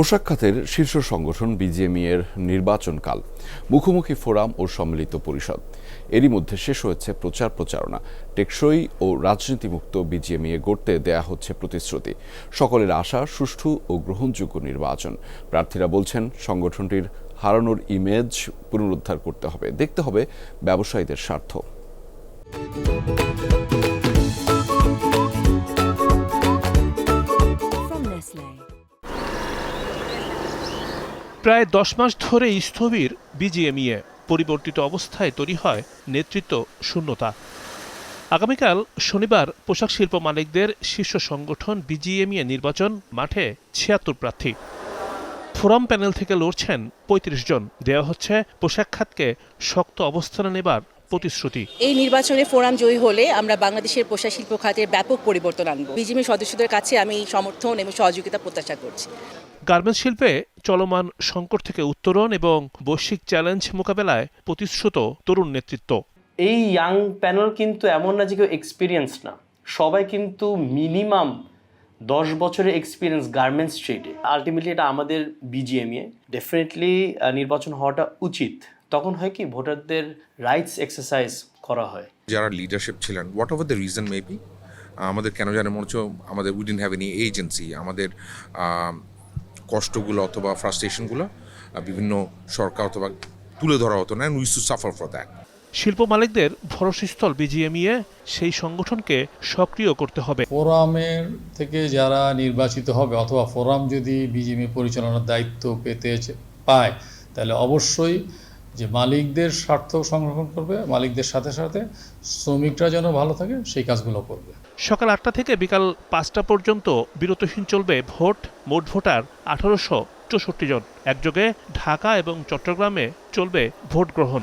পোশাক খাতের শীর্ষ সংগঠন বিজিএমই এর নির্বাচনকাল, মুখোমুখি ফোরাম ও সম্মিলিত পরিষদ। এরই মধ্যে শেষ হয়েছে প্রচার প্রচারণা। টেকসই ও রাজনীতিমুক্ত বিজিএমইএ গড়তে দেয়া হচ্ছে প্রতিশ্রুতি। সকলের আশা, সুষ্ঠু ও গ্রহণযোগ্য নির্বাচন। প্রার্থীরা বলছেন, সংগঠনটির হারানোর ইমেজ পুনরুদ্ধার করতে হবে। দেখতে হবে ব্যবসায়ীদের স্বার্থ। প্রায় দশ মাস ধরে স্থবির বিজিএমইএ পরিবর্তিত অবস্থায় তৈরি হয় নেতৃত্ব শূন্যতা। আগামীকাল শনিবার পোশাক শিল্প মালিকদের শীর্ষ সংগঠন বিজিএমইএ নির্বাচন মাঠে ছিয়াত্তর প্রার্থী। ফোরাম প্যানেল থেকে লড়ছেন পঁয়ত্রিশ জন। দেওয়া হচ্ছে পোশাক খাতকে শক্ত অবস্থানে নেবার প্রতিশ্রুতি। এই নির্বাচনে ফোরাম জয়ী হলে আমরা বাংলাদেশের পোশাক শিল্প খাতের ব্যাপক পরিবর্তন আনব। বিজিএমের সদস্যদের কাছে আমি সমর্থন এবং সহযোগিতা প্রত্যাশা করছি। গার্মেন্টস শিল্পে চলমান সংকট থেকে উত্তরণ এবং বৈশ্বিক চ্যালেঞ্জ মোকাবেলায় প্রতিশ্রুত তরুণ নেতৃত্ব। এই ইয়াং প্যানেল কিন্তু এমন না যে কেউ এক্সপিরিয়েন্স না। সবাই কিন্তু মিনিমাম দশ বছরের এক্সপিরিয়েন্স গার্মেন্টস ট্রেডে আলটিমেটলি এটা আমাদের বিজিএমএ ডেফিনেটলি নির্বাচন হওয়াটা উচিত। তখন হয় কি, ভোটারদের রাইটস এক্সারসাইজ করা হয়। যারা লিডারশিপ ছিলেন whatever the reason maybe আমাদের কেন জানে মনে হচ্ছে আমাদের উইডিন হ্যাভ এনি এজেন্সি আমাদের কষ্টগুলো অথবা ফ্রাস্ট্রেশনগুলো বিভিন্ন সরকার অথবা তুলে ধরা হতো না wish to suffer for that শিল্প মালিকদের ভরসস্থল বিজিএমইএ সেই সংগঠনকে সক্রিয় করতে হবে। ফোরামের থেকে যারা নির্বাচিত হবে অথবা ফোরাম যদি বিজিএমই পরিচালনার দায়িত্ব পেতে পায় তাহলে অবশ্যই যে মালিকদের স্বার্থ সংরক্ষণ করবে মালিকদের সাথে সাথে শ্রমিকরা যেন ভালো থাকে সেই কাজগুলো করবে। সকাল আটটা থেকে বিকাল পাঁচটা পর্যন্ত বিরতহীন চলবে ভোট মোট ভোটার আঠারোশো চৌষট্টি জন। একযোগে ঢাকা এবং চট্টগ্রামে চলবে ভোট গ্রহণ।